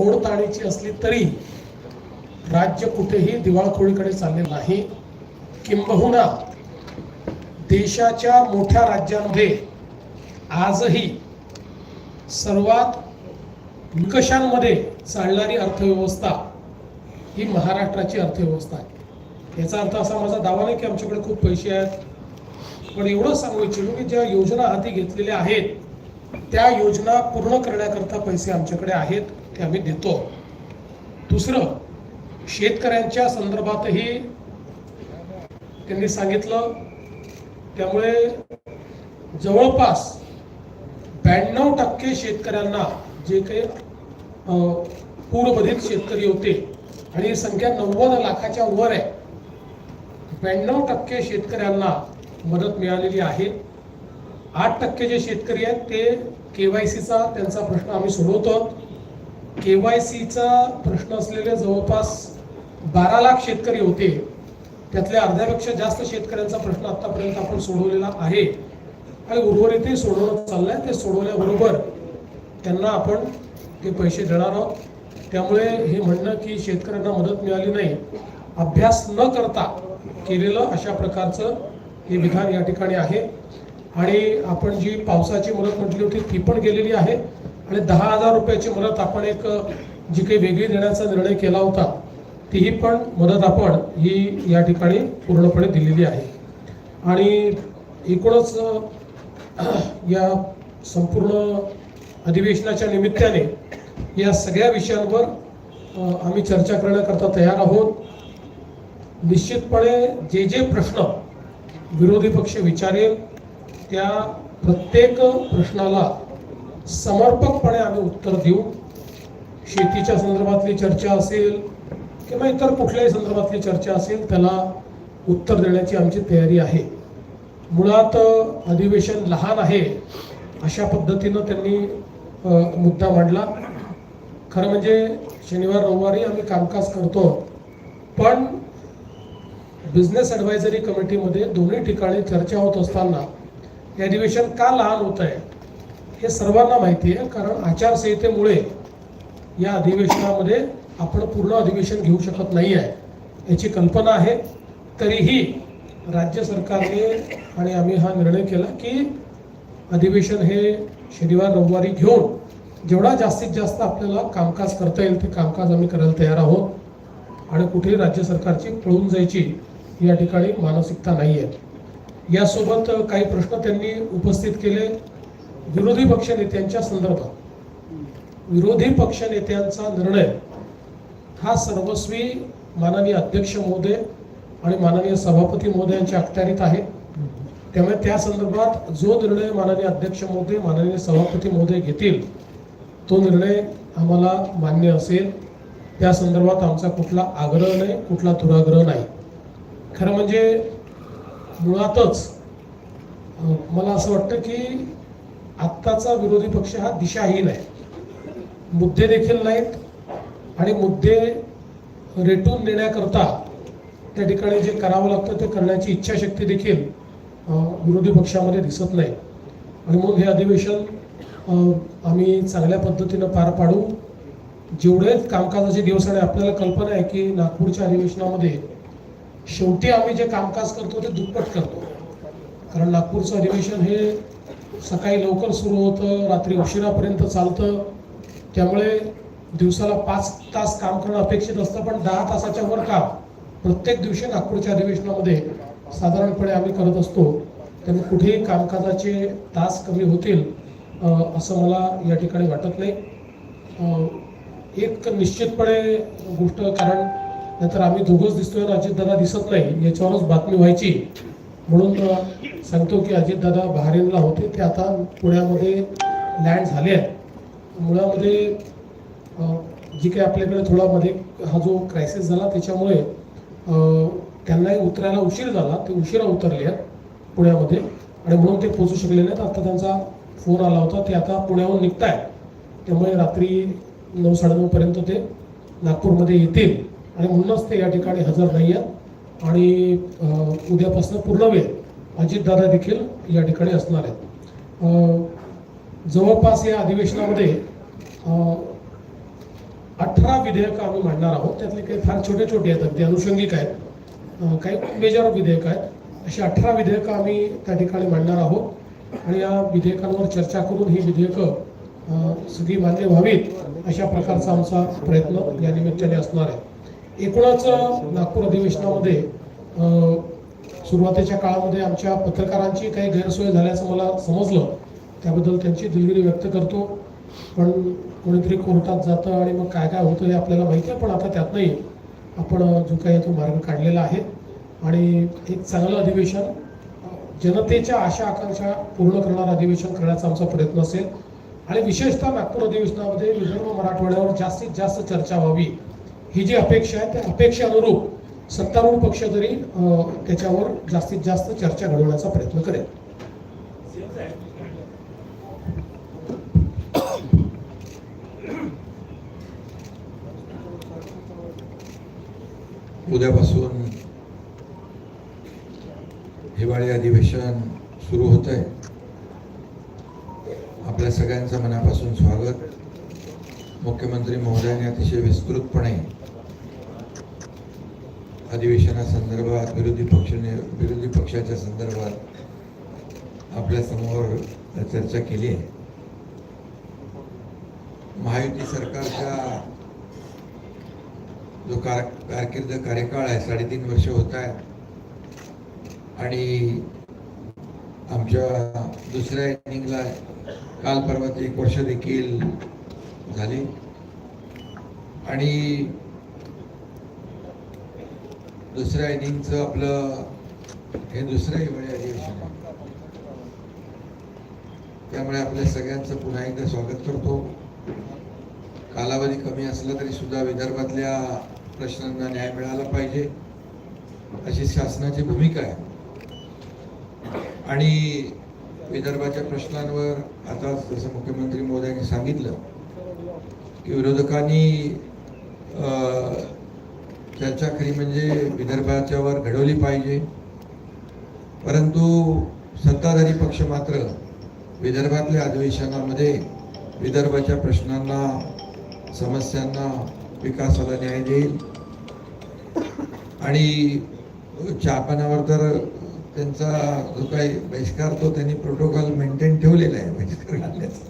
घोडताणीची असली तरी राज्य कुठेही दिवाळखोरीकडे चालले नाही. किंबहुना देशाच्या मोठ्या राज्यांमध्ये आजही सर्वात निकषांमध्ये चालणारी अर्थव्यवस्था ही महाराष्ट्राची अर्थव्यवस्था आहे. याचा अर्थ असा माझा दावा नाही की आमच्याकडे खूप पैसे आहेत. पण एवढं सांगू इच्छितो की ज्या योजना हाती घेतलेल्या आहेत त्या योजना पूर्ण करण्याकरता पैसे आमच्याकडे आहेत. ते आम्ही देतो. दुसरं शेतकऱ्यांच्या संदर्भातही त्यांनी सांगितलं. त्यामुळे जवळपास ब्याण्णव टक्के शेतकऱ्यांना जे काही अ, पूरबाधित शेतकरी होते आणि ही संख्या नव्वद लाखाच्या वर आहे ब्याण्णव टक्के शेतकऱ्यांना मदत मिळालेली आहे. आठ टक्के जे शेतकरी आहेत ते के वाय सीचा त्यांचा प्रश्न आम्ही सोडवतो. के वाय सीचा प्रश्न असलेले जवळपास बारा लाख शेतकरी होते. त्यातल्या अर्ध्यापेक्षा जास्त शेतकऱ्यांचा प्रश्न आतापर्यंत आपण सोडवलेला आहे. आणि उर्वरितही सोडवणं चाललंय ते सोडवल्याबरोबर त्यांना आपण ते पैसे देणार आहोत. त्यामुळे हे म्हणणं की शेतकऱ्यांना मदत मिळाली नाही अभ्यास न करता केलेलं अशा प्रकारचं हे विधान या ठिकाणी आहे. आणि आपण जी पावसाची मदत म्हटली होती ती पण गेलेली आहे. आणि दहा हजार रुपयाची मदत आपण एक जी काही वेगळी देण्याचा निर्णय केला होता तीही पण मदत आपण ही या ठिकाणी पूर्णपणे दिलेली आहे. आणि एकूणच या संपूर्ण अधिवेशनाच्या निमित्ताने या सगळ्या विषयांवर आम्ही चर्चा करण्याकरता तयार आहोत. निश्चितपणे जे जे प्रश्न विरोधी पक्ष विचारेल त्या प्रत्येक प्रश्नाला समर्पकपणे आम्ही उत्तर देऊ. शेतीच्या संदर्भातली चर्चा असेल किंवा इतर कुठल्याही संदर्भातली चर्चा असेल त्याला उत्तर देण्याची आमची तयारी आहे. मुळात अधिवेशन लहान आहे अशा पद्धतीनं त्यांनी मुद्दा मांडला. खरं म्हणजे शनिवार रविवारी आम्ही कामकाज करतो. पण बिझनेस ॲडवायझरी कमिटीमध्ये दोन्ही ठिकाणी चर्चा होत असताना हे अधिवेशन का लहान होत आहे हे सर्वांना माहिती आहे कारण आचारसंहितेमुळे या अधिवेशनामध्ये आपण पूर्ण अधिवेशन घेऊ शकत नाही आहे याची कल्पना आहे. तरीही राज्य सरकारने आणि आम्ही हा निर्णय केला की अधिवेशन हे शनिवार रविवारी घेऊन जेवढा जास्तीत जास्त आपल्याला कामकाज करता येईल ते कामकाज आम्ही करायला तयार आहोत. आणि कुठेही राज्य सरकारची पळून जायची या ठिकाणी मानसिकता नाही आहे यासोबत काही प्रश्न त्यांनी उपस्थित केले. विरोधी पक्षनेत्यांच्या संदर्भात. विरोधी पक्षनेत्यांचा निर्णय हा सर्वस्वी माननीय अध्यक्ष महोदय आणि माननीय सभापती महोदयांच्या अखत्यारीत आहे. त्यामुळे त्या संदर्भात जो निर्णय माननीय अध्यक्ष महोदय माननीय सभापती महोदय घेतील तो निर्णय आम्हाला मान्य असेल. त्या संदर्भात आमचा कुठला आग्रह नाही कुठला दुराग्रह नाही. खरं म्हणजे मुळातच मला असं वाटतं की आत्ताचा विरोधी पक्ष हा दिशाहीन आहे. मुद्दे देखील नाहीत आणि मुद्दे रेटून देण्याकरता त्या ठिकाणी जे करावं लागतं ते करण्याची इच्छाशक्ती देखील विरोधी पक्षामध्ये दिसत नाही. आणि मग हे अधिवेशन आम्ही चांगल्या पद्धतीनं पार पाडू. जेवढे कामकाजाचे दिवस आणि आपल्याला कल्पना आहे की नागपूरच्या अधिवेशनामध्ये शेवटी आम्ही जे कामकाज करतो ते दुप्पट करतो. कारण नागपूरचं अधिवेशन हे सकाळी लवकर सुरू होतं रात्री उशिरापर्यंत चालतं. त्यामुळे दिवसाला पाच तास काम करणं अपेक्षित असतं पण दहा तासाच्या वर काम प्रत्येक दिवशी नागपूरच्या अधिवेशनामध्ये साधारणपणे आम्ही करत असतो. त्यामुळे कुठेही कामकाजाचे तास कमी होतील असं मला या ठिकाणी वाटत नाही. एक निश्चितपणे गोष्ट कारण नाहीतर आम्ही दोघंच दिसतोय अजितदादा दिसत नाही याच्यावरच बातमी व्हायची. म्हणून सांगतो की अजितदादा बहारीनला होते. ते आता पुण्यामध्ये लँड झाले आहेत. मुळामध्ये जी काही आपल्याकडे थोडा मध्ये हा जो क्रायसिस झाला त्याच्यामुळे त्यांनाही उतरायला उशीर झाला. ते उशिरा उतरले आहेत पुण्यामध्ये. आणि म्हणून ते पोचू शकले नाहीत. आता त्यांचा फोन आला होता. ते आता पुण्याहून निघताय त्यामुळे रात्री नऊ साडेनऊपर्यंत ते नागपूरमध्ये येतील. आणि म्हणूनच ते या ठिकाणी हजर नाही आहेत. आणि उद्यापासून पूर्ण वेळ अजितदादा देखील या ठिकाणी असणार आहेत. जवळपास या अधिवेशनामध्ये अठरा विधेयकं आम्ही मांडणार आहोत. त्यातले काही फार छोटे छोटे आहेत अगदी अनुषंगिक आहेत. काही मेजर विधेयकं आहेत. अशी अठरा विधेयकं आम्ही त्या ठिकाणी मांडणार आहोत. आणि या विधेयकांवर चर्चा करून ही विधेयकं सगळी मान्य व्हावीत अशा प्रकारचा आमचा प्रयत्न या निमित्ताने असणार आहे. एकूणच नागपूर अधिवेशनामध्ये सुरुवातीच्या काळामध्ये आमच्या पत्रकारांची काही गैरसोय झाल्याचं मला समजलं. त्याबद्दल त्यांची दिलगिरी व्यक्त करतो. पण कोणीतरी कोर्टात जातं आणि मग काय काय होतं हे आपल्याला माहिती आहे पण आता त्यातनंही आपण जो काही तो मार्ग काढलेला आहे. आणि एक चांगलं अधिवेशन जनतेच्या आशा आकांक्षा पूर्ण करणारं अधिवेशन करण्याचा आमचा प्रयत्न असेल. आणि विशेषतः नागपूर अधिवेशनामध्ये विदर्भ मराठवाड्यावर जास्तीत जास्त चर्चा व्हावी. ही जी अपेक्षा आहे त्या अपेक्षेअनुरूप सत्तारूढ पक्ष तरी त्याच्यावर जास्तीत जास्त चर्चा घडवण्याचा प्रयत्न करेल. उद्यापासून हिवाळी अधिवेशन सुरू होत आहे आपल्या सगळ्यांचं मनापासून स्वागत. मुख्यमंत्री महोदयांनी अतिशय विस्तृतपणे अधिवेशनासंदर्भात विरोधी पक्षाने विरोधी पक्षाच्या संदर्भात आपल्यासमोर चर्चा केली आहे. महायुती सरकारचा जो कार कारकिर्द कार्यकाळ आहे साडेतीन वर्ष होत आहे. आणि आमच्या दुसऱ्या इनिंगला काल परवा एक वर्ष देखील झाली. आणि दुसऱ्या इनिंगचं आपलं हे दुसरं हिवाळी अधिवेशन आहे त्यामुळे आपल्या सगळ्यांचं पुन्हा एकदा स्वागत करतो. कालावधी कमी असला तरी सुद्धा विदर्भातल्या प्रश्नांना न्याय मिळाला पाहिजे. अशी शासनाची भूमिका आहे. आणि विदर्भाच्या प्रश्नांवर आता जसं मुख्यमंत्री मोदयांनी सांगितलं की विरोधकांनी अं, चर्चा खरी म्हणजे विदर्भाच्यावर घडवली पाहिजे. परंतु सत्ताधारी पक्ष मात्र विदर्भातल्या अधिवेशनामध्ये विदर्भाच्या प्रश्नांना समस्यांना विकासाला न्याय देईल. आणि चहापानावर तर त्यांचा जो काही बहिष्कार तो त्यांनी प्रोटोकॉल मेंटेन ठेवलेला आहे बहिष्कार घालण्याचा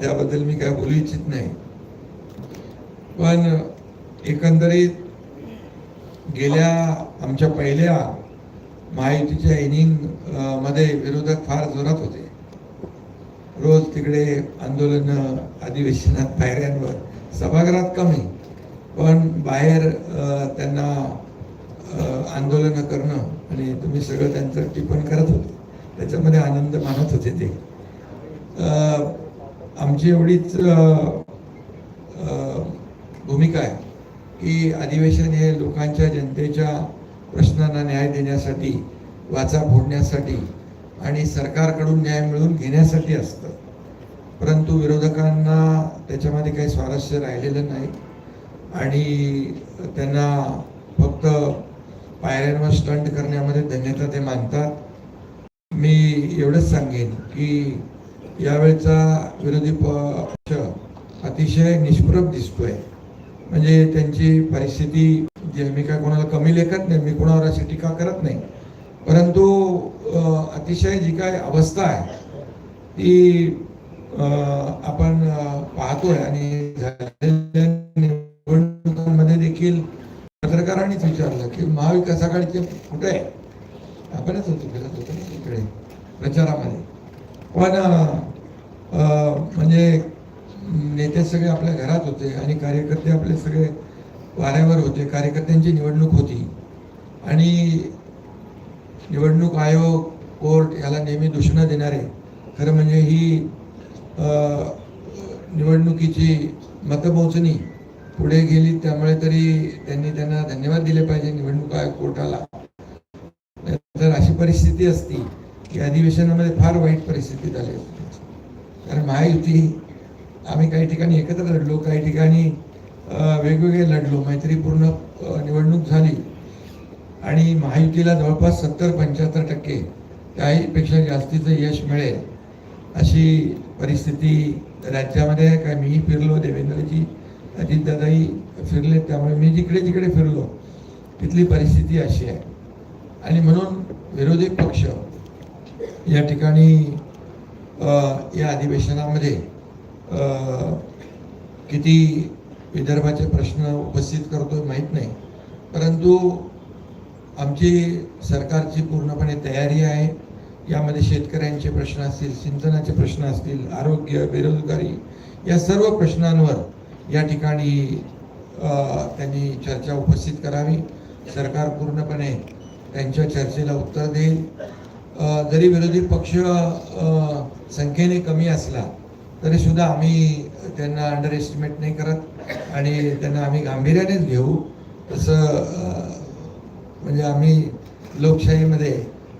त्याबद्दल मी काय बोलू इच्छित नाही. पण एकंदरीत गेल्या आमच्या पहिल्या महायुतीच्या इनिंगमध्ये विरोधक फार जोरात होते. रोज तिकडे आंदोलन अधिवेशनात पायऱ्यांवर सभागृहात कमी. पण बाहेर त्यांना आंदोलन करणं आणि तुम्ही सगळं त्यांचं टिप्पण करत होते. त्याच्यामध्ये आनंद मानत होते ते. आमची एवढीच भूमिका आहे. की अधिवेशन हे लोकांच्या जनतेच्या प्रश्नांना न्याय देण्यासाठी वाचा फोडण्यासाठी आणि सरकारकडून न्याय मिळवून घेण्यासाठी असतं. परंतु विरोधकांना त्याच्यामध्ये काही स्वारस्य राहिलेलं नाही आणि त्यांना फक्त पायऱ्यांवर स्टंट करण्यामध्ये धन्यता ते मानतात. मी एवढंच सांगेन की यावेळचा विरोधी पक्ष अतिशय निष्प्रभ दिसतोय. म्हणजे त्यांची परिस्थिती जे मी काय कोणाला कमी लेखत नाही मी कोणावर अशी टीका करत नाही. परंतु अतिशय जी काय अवस्था आहे ती आपण पाहतोय आणि झालेल्या निवडणुकांमध्ये देखील पत्रकारांनीच विचारलं की महाविकास आघाडीचे कुठे आहे आपणच होतो फिरत होतो ना इकडे प्रचारामध्ये पण अ, अ, म्हणजे नेते सगळे आपल्या घरात होते आणि कार्यकर्ते आपले सगळे वाऱ्यावर होते कार्यकर्त्यांची निवडणूक होती आणि निवडणूक आयोग कोर्ट याला नेहमी दूषणं देणारे खरं म्हणजे ही अ, निवडणुकीची मतमोजणी पुढे गेली त्यामुळे तरी त्यांनी त्यांना धन्यवाद दिले पाहिजे निवडणूक आयोग कोर्टाला तर अशी परिस्थिती असती की अधिवेशनामध्ये फार वाईट परिस्थिती झाली असती. कारण महायुती आम्ही काही ठिकाणी एकत्र लढलो काही ठिकाणी वेगवेगळे लढलो मैत्रीपूर्ण निवडणूक झाली. आणि महायुतीला जवळपास सत्तर पंच्याहत्तर टक्के त्याहीपेक्षा जास्तीचं यश मिळेल अशी परिस्थिती राज्यामध्ये काय मीही फिरलो देवेंद्रजी अजितदादाही फिरले त्यामुळे मी जिकडे जिकडे फिरलो तिथली परिस्थिती अशी आहे. आणि म्हणून विरोधी पक्ष या ठिकाणी या अधिवेशनामध्ये किती विदर्भाचे प्रश्न उपस्थित करतो माहीत नाही. परंतु आमची सरकारची पूर्णपणे तयारी आहे. यामध्ये शेतकऱ्यांचे प्रश्न असतील सिंचनाचे प्रश्न असतील आरोग्य बेरोजगारी या सर्व प्रश्नांवर या ठिकाणी त्यांनी चर्चा उपस्थित करावी. सरकार पूर्णपणे त्यांच्या चर्चेला उत्तर देईल. जरी विरोधी पक्ष संख्येने कमी असला तरी सुद्धा आम्ही त्यांना अंडर एस्टिमेट नाही करत आणि त्यांना आम्ही गांभीर्यानेच घेऊ. तसं म्हणजे आम्ही लोकशाहीमध्ये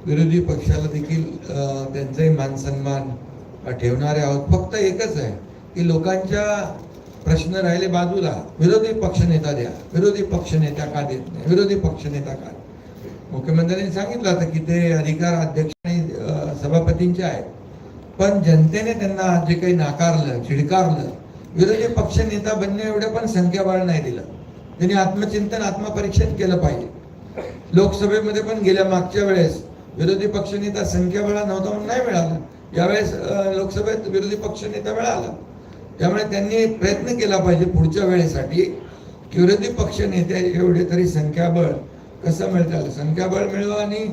विरोधी पक्षाला देखील त्यांचाही मान सन्मान ठेवणारे आहोत. फक्त एकच आहे की लोकांच्या प्रश्न राहिले बाजूला. विरोधी पक्षनेता द्या. विरोधी पक्षनेता का देत नाही? विरोधी पक्षनेता का मुख्यमंत्र्यांनी सांगितलं होतं की ते अधिकार अध्यक्ष आणि सभापतींचे आहेत. पण जनतेने त्यांना जे काही नाकारलं चिडकारलं विरोधी पक्ष नेता बनणे एवढं पण संख्याबळ नाही दिलं. त्यांनी आत्मचिंतन आत्मपरीक्षण केलं पाहिजे. लोकसभेमध्ये पण गेल्या मागच्या वेळेस विरोधी पक्षनेता संख्याबळा नव्हता म्हणून नाही मिळाला. यावेळेस लोकसभेत विरोधी पक्षनेता मिळाला. त्यामुळे त्यांनी प्रयत्न केला पाहिजे पुढच्या वेळेसाठी की विरोधी पक्ष नेते एवढे तरी संख्याबळ कसं मिळतं? आलं संख्याबळ मिळवा आणि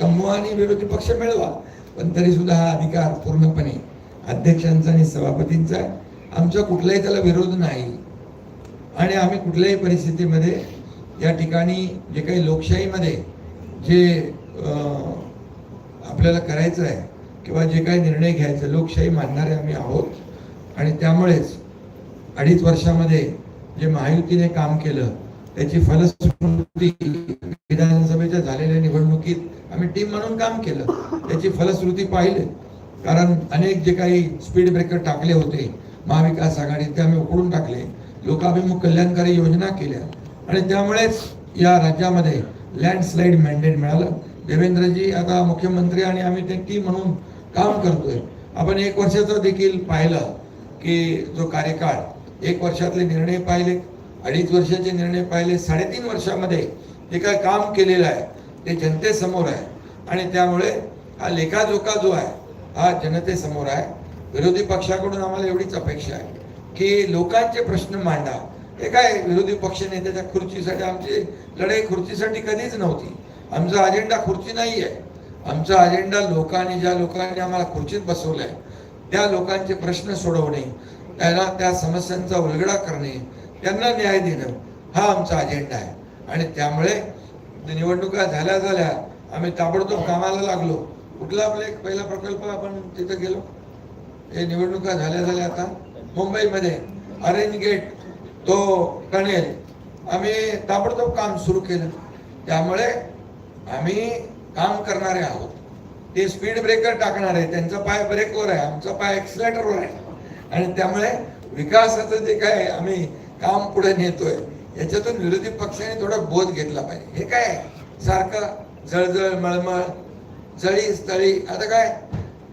कमवा आणि विरोधी पक्ष मिळवा. पण तरी सुद्धा हा अधिकार पूर्णपणे अध्यक्षांचा आणि सभापतींचा आमचा कुठलाही त्याला विरोध नाही. आणि आम्ही कुठल्याही परिस्थितीमध्ये या ठिकाणी जे काही लोकशाहीमध्ये जे आपल्याला करायचं आहे किंवा जे काही निर्णय घ्यायचे लोकशाही मानणारे आम्ही आहोत. आणि त्यामुळेच अडीच वर्षामध्ये जे महायुतीने काम केलं त्याची फलश्रुती विधानसभेच्या झालेल्या निवडणुकीत आम्ही टीम म्हणून काम केलं. त्याची फलश्रुती पाहिली. कारण अनेक जे काही स्पीड ब्रेकर टाकले होते महाविकास आघाडी ते आम्ही उकडून टाकले. लोकाभिमुख कल्याणकारी योजना केल्या. आणि त्यामुळेच या राज्यामध्ये लँडस्लाईड मॅन्डेट मिळालं. देवेंद्रजी आता मुख्यमंत्री आणि आम्ही ते टीम म्हणून काम करतोय. आपण एक वर्षाचं देखील पाहिलं की जो कार्यकाळ एक वर्षातले निर्णय पाहिले. अडीच वर्षाचे निर्णय पाहिले साडेतीन वर्षामध्ये जे काय काम केलेलं आहे ते जनतेसमोर आहे. आणि त्यामुळे हा लेखाजोखा जो आहे हा जनतेसमोर आहे. विरोधी पक्षाकडून आम्हाला एवढीच अपेक्षा आहे की लोकांचे प्रश्न मांडा. हे काय विरोधी पक्ष नेत्याच्या खुर्चीसाठी आमची लढाई खुर्चीसाठी कधीच नव्हती. आमचा अजेंडा खुर्ची नाही आहे आमचा अजेंडा लोकांनी ज्या लोकांनी आम्हाला खुर्चीत बसवलं आहे त्या लोकांचे प्रश्न सोडवणे त्याला त्या समस्यांचा उलगडा करणे त्यांना न्याय देणं हा आमचा अजेंडा आहे. आणि त्यामुळे निवडणुका झाल्या झाल्या आम्ही ताबडतोब कामाला लागलो. कुठला आपला एक पहिला प्रकल्प आपण तिथं गेलो? हे निवडणुका झाल्या झाल्या आता. मुंबईमध्ये अरेंज गेट तो कणेल आम्ही ताबडतोब काम सुरू केलं. त्यामुळे आम्ही काम करणारे आहोत. ते स्पीड ब्रेकर टाकणार आहे. त्यांचा पाय ब्रेकवर आहे. आमचा पाय एक्सिलेटरवर आहे. आणि त्यामुळे विकासाचं जे काय आम्ही काम पुढे नेतोय. याच्यातून विरोधी पक्षाने थोडा बोध घेतला पाहिजे. हे काय? सारखं जळजळ मळमळ जळी स्थळी आता काय?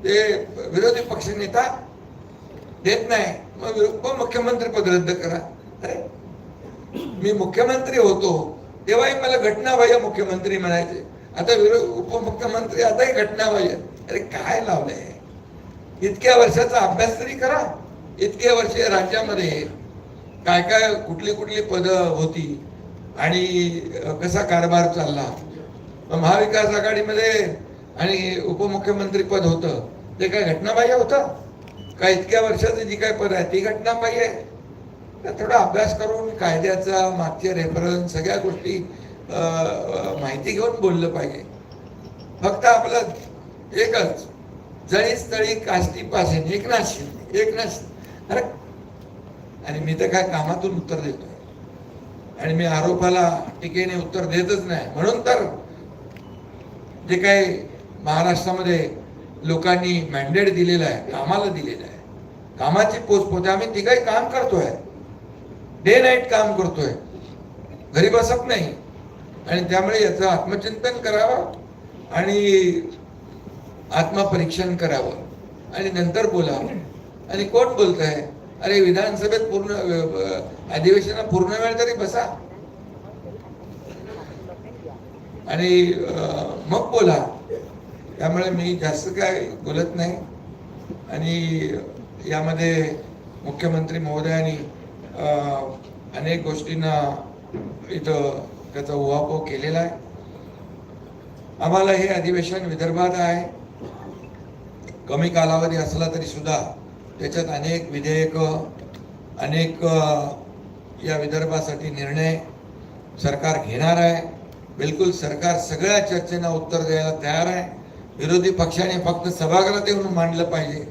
ते विरोधी पक्ष नेता देत नाही. मग उपमुख्यमंत्री पद रद्द करा. अरे मी मुख्यमंत्री होतो. तेव्हाही मला घटनाबाह्य मुख्यमंत्री म्हणायचे. आता विरो उपमुख्यमंत्री आताही घटनाबाह्य. अरे काय लावलंय? इतक्या वर्षाचा अभ्यास तरी करा. इतके वर्ष राज्यामध्ये काय काय कुठली कुठली पदं होती आणि कसा कारभार चालला? महाविकास आघाडीमध्ये आणि उपमुख्यमंत्री पद होतं ते काय घटनाबाह्य होतं? का इतक्या वर्षाचं जी काय पद आहे ती घटनाबाह्य आहे? तर थोडा अभ्यास करून कायद्याचा मागचे रेफरन्स सगळ्या गोष्टी माहिती घेऊन बोललं पाहिजे. फक्त आपलं एकच जळी स्थळी काष्टी पासेन एकनाथ शिंदे एकनाथ अरे आणि मी तर काय कामातून उत्तर देतोय. आणि मी आरोपाला टीकेने उत्तर देतच नाही. म्हणून तर जे काही महाराष्ट्रामध्ये लोकांनी मॅन्डेट दिलेलं आहे कामाला दिलेलं आहे कामाची पोचपोते आम्ही तिघही काम करतोय. डे नाईट काम करतोय. घरी बसत नाही. आणि त्यामुळे याचं आत्मचिंतन करावं आणि आत्मपरीक्षण करावं. आणि नंतर बोलावं. आणि कोण बोलत आहे अरे विधानसभेत पूर्ण अधिवेशनात पूर्ण वेळ तरी बसा. आणि मग बोला. त्यामुळे मी जास्त काय बोलत नाही. आणि यामध्ये मुख्यमंत्री महोदयांनी अनेक गोष्टींना इथं त्याचा उहापोह केलेला आहे. आम्हाला हे अधिवेशन विदर्भात आहे. कमी कालावधी असला तरी सुद्धा त्याच्यात अनेक विधेयक अनेक या विदर्भासाठी निर्णय सरकार घेणार आहे. बिलकुल सरकार सगळ्या चर्चेना उत्तर द्यायला तयार आहे. विरोधी पक्षाने फक्त सभागृहात येऊन मांडलं पाहिजे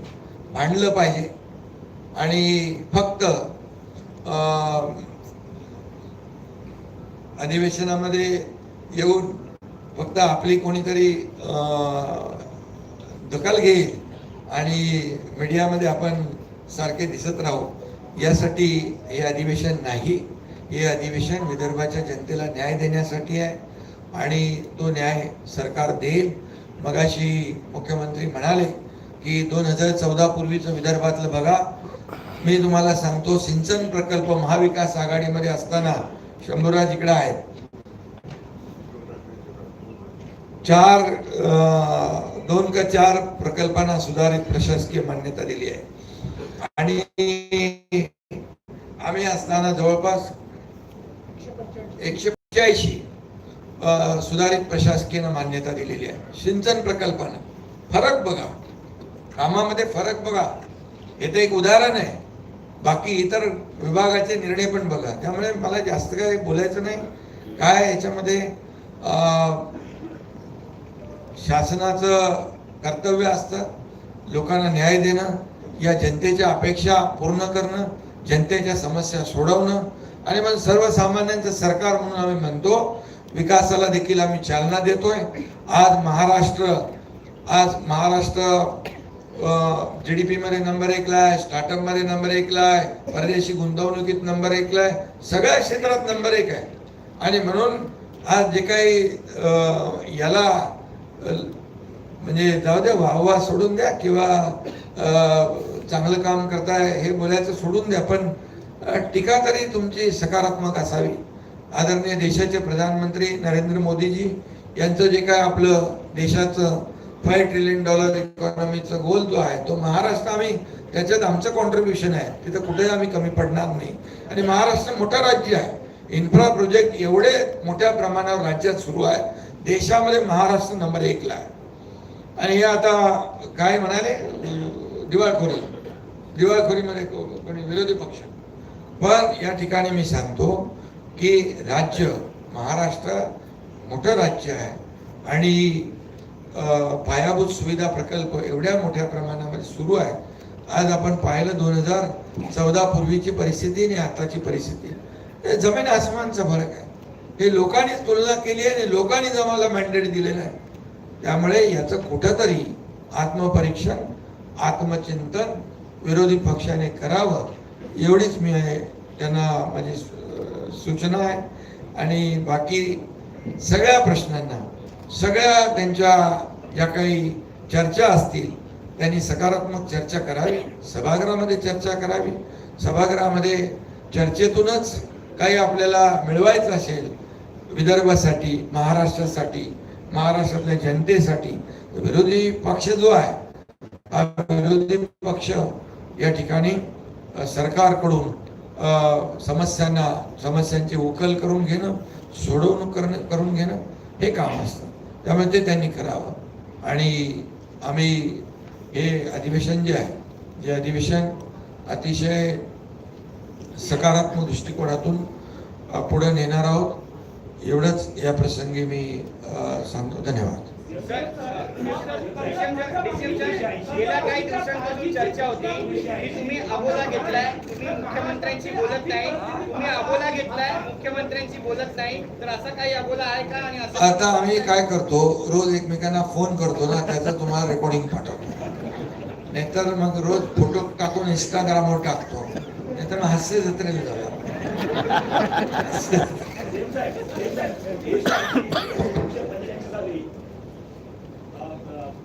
मांडलं पाहिजे. आणि फक्त अधिवेशनामध्ये येऊन फक्त आपली कोणीतरी दखल घेईल आणि मीडियामध्ये आपण सारखे दिसत राहू यासाठी हे अधिवेशन नाही. हे अधिवेशन विदर्भाच्या जनतेला न्याय देण्यासाठी आहे आणि तो न्याय सरकार देईल. मगाशी मुख्यमंत्री म्हणाले की दोन हजार चौदा पूर्वीचं विदर्भातलं बघा. मी तुम्हाला सांगतो सिंचन प्रकल्प महाविकास आघाडीमध्ये असताना शंभूराज इकडे आहेत. चार आ, दोन का चार प्रकल्पांना सुधारित प्रशासकीय मान्यता दिली आहे. आणि आम्ही असताना जवळपास एकशे पंच्याऐंशी सुधारित प्रशासकीय मान्यता दिलेली आहे. सिंचन प्रकल्पानं. फरक बघा. कामामध्ये फरक बघा. हे तर एक उदाहरण आहे. बाकी इतर विभागाचे निर्णय पण बघा. त्यामुळे मला जास्त काही बोलायचं नाही. काय याच्यामध्ये अं, शासनाचं कर्तव्य असतं लोकांना न्याय देणं या जनतेच्या अपेक्षा पूर्ण करणं जनतेच्या समस्या सोडवणं आणि मग सर्वसामान्यांचं सरकार म्हणून आम्ही म्हणतो विकासाला देखील आम्ही चालना देतोय. आज महाराष्ट्र आज महाराष्ट्र जी डी पीमध्ये नंबर एकला आहे स्टार्टअपमध्ये नंबर एकला आहे परदेशी गुंतवणुकीत नंबर एकला आहे सगळ्या क्षेत्रात नंबर एक आहे. आणि म्हणून आज जे काही याला म्हणजे जाऊ द्या वाहवा सोडून द्या किंवा चांगलं काम करताय हे बोलायचं सोडून द्या पण टीका तरी तुमची सकारात्मक असावी. आदरणीय देशाचे प्रधानमंत्री नरेंद्र मोदीजी यांचं जे काय आपलं देशाचं फाय ट्रिलियन डॉलर इकॉनॉमीचा गोल जो आहे तो महाराष्ट्र आम्ही त्याच्यात आमचं कॉन्ट्रीब्युशन आहे. तिथं कुठेही आम्ही कमी पडणार नाही. आणि महाराष्ट्र मोठं राज्य आहे. इन्फ्रा प्रोजेक्ट एवढे मोठ्या प्रमाणावर राज्यात सुरू आहे. देशामध्ये महाराष्ट्र नंबर एकला आहे. आणि हे आता काय म्हणाले? दिवाळखोरी. दिवाळखोरीमध्ये कोणी विरोधी पक्ष. पण या ठिकाणी मी सांगतो की राज्य महाराष्ट्र मोठं राज्य आहे. आणि पायाभूत सुविधा प्रकल्प एवढ्या मोठ्या प्रमाणामध्ये सुरू आहे. आज आपण पाहिलं दोन हजार चौदा पूर्वीची परिस्थिती आणि आताची परिस्थिती. हे जमीन आसमानचा फरक आहे. हे लोकांनीच तुलना केली आहे आणि लोकांनीच आम्हाला मॅन्डेट दिलेलं आहे. त्यामुळे याचं कुठंतरी आत्मपरीक्षण आत्मचिंतन विरोधी पक्षाने करावं एवढीच मी त्यांना माझी सूचना आहे. आणि बाकी सगळ्या प्रश्नांना सगळ्या त्यांच्या ज्या काही चर्चा असतील त्यांनी सकारात्मक चर्चा करावी सभागृहामध्ये चर्चा करावी. सभागृहामध्ये चर्चेतूनच काही आपल्याला मिळवायचं असेल विदर्भासाठी महाराष्ट्रासाठी महाराष्ट्रातल्या जनतेसाठी विरोधी पक्ष जो आहे हा विरोधी पक्ष या ठिकाणी सरकारकडून समस्यांना समस्यांची उकल करून घेणं सोडवणूक करणं करून घेणं हे काम असतं. त्यामुळे ते त्यांनी करावं. आणि आम्ही हे अधिवेशन जे आहे जे अधिवेशन अतिशय सकारात्मक दृष्टिकोनातून पुढे नेणार आहोत. एवढंच या प्रसंगी मी सांगतो. धन्यवाद. गेल्या काही दिवसांपासून चर्चा होती की तुम्ही अबोला घेतलाय तुम्ही मुख्यमंत्र्यांशी बोलत नाही. तुम्ही अबोला घेतलाय मुख्यमंत्र्यांशी बोलत नाही. तर असा काही अबोला आहे का? आणि आता आम्ही काय करतो रोज एकमेकांना फोन करतो ना त्याचं तुम्हाला रेकॉर्डिंग पाठवतो. नाहीतर मग रोज फोटो टाकून इंस्टाग्रामवर टाकतो. नाहीतर मग हास्य जत्रेला जाणार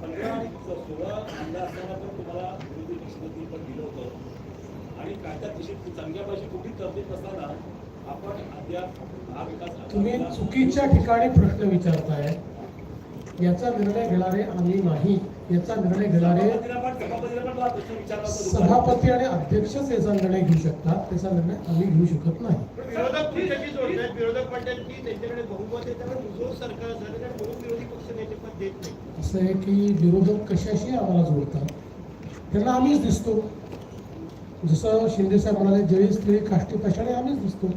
पंधरा सोळा आमदार असताना पण तुम्हाला विरोधी पण दिलं होतं आणि काय त्या चांगल्या पाहिजे कुठली तरतूद नसताना आपण अद्याप हा तुम्ही चुकीच्या ठिकाणी प्रश्न विचारताय. याचा निर्णय घेणारे आम्ही नाही. याचा निर्णय घेणारे. सभापती आणि अध्यक्षच याचा निर्णय घेऊ शकतात. त्याचा निर्णय आम्ही घेऊ शकत नाही. असं आहे की विरोधक कशाशी आम्हाला जोडतात? त्यांना आम्हीच दिसतो. जसं शिंदे साहेब म्हणाले जळी स्त्री काष्टी आम्हीच दिसतो.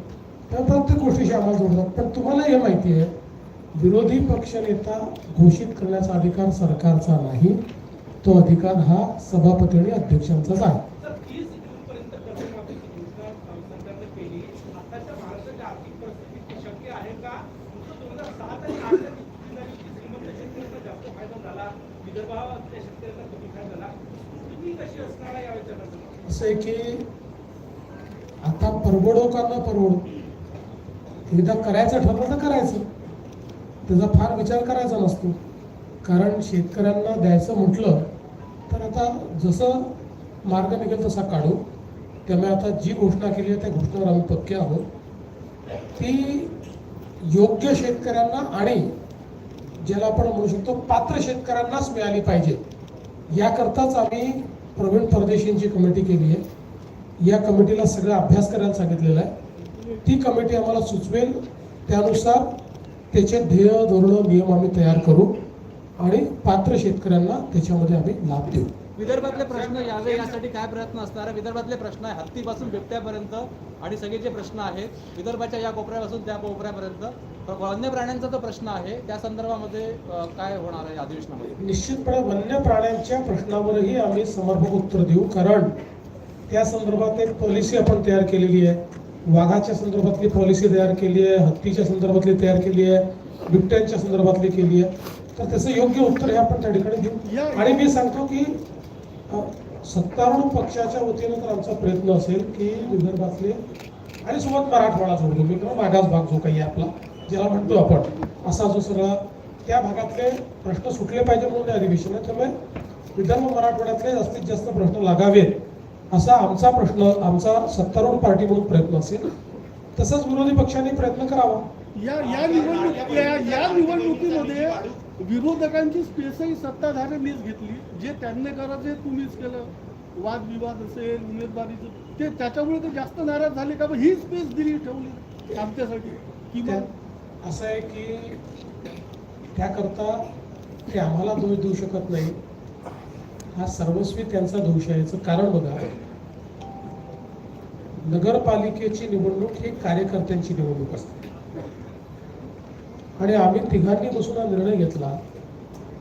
त्या प्रत्येक गोष्टीशी आम्हाला जोडतात. पण तुम्हाला हे माहिती आहे विरोधी पक्षनेता घोषित करण्याचा अधिकार सरकारचा नाही तो अधिकार हा सभापती आणि अध्यक्षांचाच आहे. असं की आता परवडो का न परवडो? एकदा करायचं ठरलं तर करायचं. त्याचा फार विचार करायचा नसतो. कारण शेतकऱ्यांना द्यायचं म्हटलं तर आता जसं मार्ग निघेल तसा काढू. त्यामुळे आता जी घोषणा केली आहे त्या घोषणेवर आम्ही पक्के आहोत. ती योग्य शेतकऱ्यांना आणि ज्याला आपण म्हणू शकतो पात्र शेतकऱ्यांनाच मिळाली पाहिजे. याकरताच आम्ही प्रवीण परदेशींची कमिटी केली आहे. या कमिटीला सगळा अभ्यास करायला सांगितलेला आहे. ती कमिटी आम्हाला सुचवेल. त्यानुसार त्याचे ध्येय धोरणं नियम आम्ही तयार करू आणि पात्र शेतकऱ्यांना त्याच्यामध्ये आम्ही लाभ देऊ. विदर्भातले प्रश्न यावे यासाठी काय प्रयत्न असणार? आहे विदर्भातले प्रश्न आहे हत्तीपासून बिबट्यापर्यंत आणि सगळे जे प्रश्न आहेत विदर्भाच्या या कोपऱ्यापासून त्या कोपऱ्यापर्यंत. वन्य प्राण्यांचा जो प्रश्न आहे त्या संदर्भामध्ये काय होणार आहे अधिवेशनामध्ये? निश्चितपणे वन्य प्राण्यांच्या प्रश्नावरही आम्ही समर्पक उत्तर देऊ कारण त्या संदर्भात एक पॉलिसी आपण तयार केलेली आहे. वाघाच्या संदर्भातली पॉलिसी तयार केली आहे हत्तीच्या संदर्भातली तयार केली आहे बिबट्यांच्या संदर्भातली केली आहे. तर त्याचं योग्य उत्तर हे आपण त्या ठिकाणी देऊ. आणि मी सांगतो की सत्तारूढ पक्षाच्या वतीनं तर आमचा प्रयत्न असेल की विदर्भातले आणि सोबत मराठवाडा जोडतो मी किंवा मागास भाग जो काही आपला ज्याला म्हणतो आपण असा जो सगळा त्या भागातले प्रश्न सुटले पाहिजे म्हणून हे अधिवेशन आहे त्यामुळे विदर्भ मराठवाड्यातले जास्तीत जास्त प्रश्न लागावेत. असा आमचा प्रश्न आमचा सत्तारूढ पार्टी म्हणून प्रयत्न असेल तसंच विरोधी पक्षांनी प्रयत्न करावा. या या निवडणूक या निवडणुकीमध्ये विरोधकांची स्पेसही सत्ताधाऱ्यांनीच घेतली. जे त्यांनी करायचं तुम्हीच केलं. वादविवाद असेल उमेदवारीचं ते त्याच्यामुळे ते जास्त नाराज झाले का? ही स्पेस दिली ठेवली आमच्यासाठी. किंवा असं आहे की त्याकरता ते आम्हाला दोष देऊ शकत नाही. हा सर्वस्वी त्यांचा दोष आहे. याचं कारण बघा. नगरपालिकेची निवडणूक ही कार्यकर्त्यांची निवडणूक असते. आणि आम्ही तिघांनी बसून हा निर्णय घेतला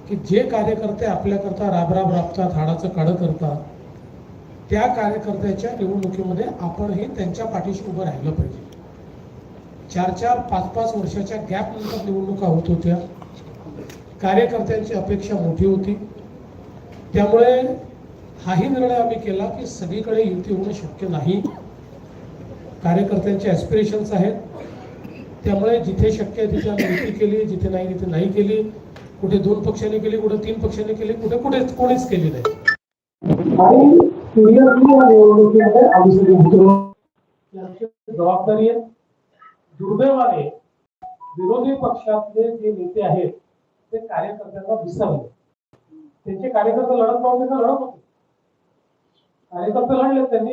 की जे कार्यकर्ते आपल्याकरता राबराब राबतात हाडाचं काढं करतात त्या कार्यकर्त्याच्या निवडणुकीमध्ये आपणही त्यांच्या पाठीशी उभं राहिलं पाहिजे. चार चार पाच पाच वर्षाच्या गॅप नंतर निवडणुका होत होत्या. कार्यकर्त्यांची अपेक्षा मोठी होती. त्यामुळे हाही निर्णय आम्ही केला की सगळीकडे युती होणं शक्य नाही. कार्यकर्त्यांचे ॲस्पिरेशन्स आहेत. त्यामुळे जिथे शक्य आहे तिथे आम्ही युती केली जिथे नाही तिथे नाही केली. कुठे दोन पक्षांनी केली कुठे तीन पक्षांनी केली कुठे कुठेच कोणीच केली नाही. जबाबदारी आहे. दुर्दैवाने विरोधी पक्षातले जे नेते आहेत ते कार्यकर्त्यांना विसरले. त्यांचे कार्यकर्ते लढत नव्हते तर लढत होते. कार्यकर्ते लढले त्यांनी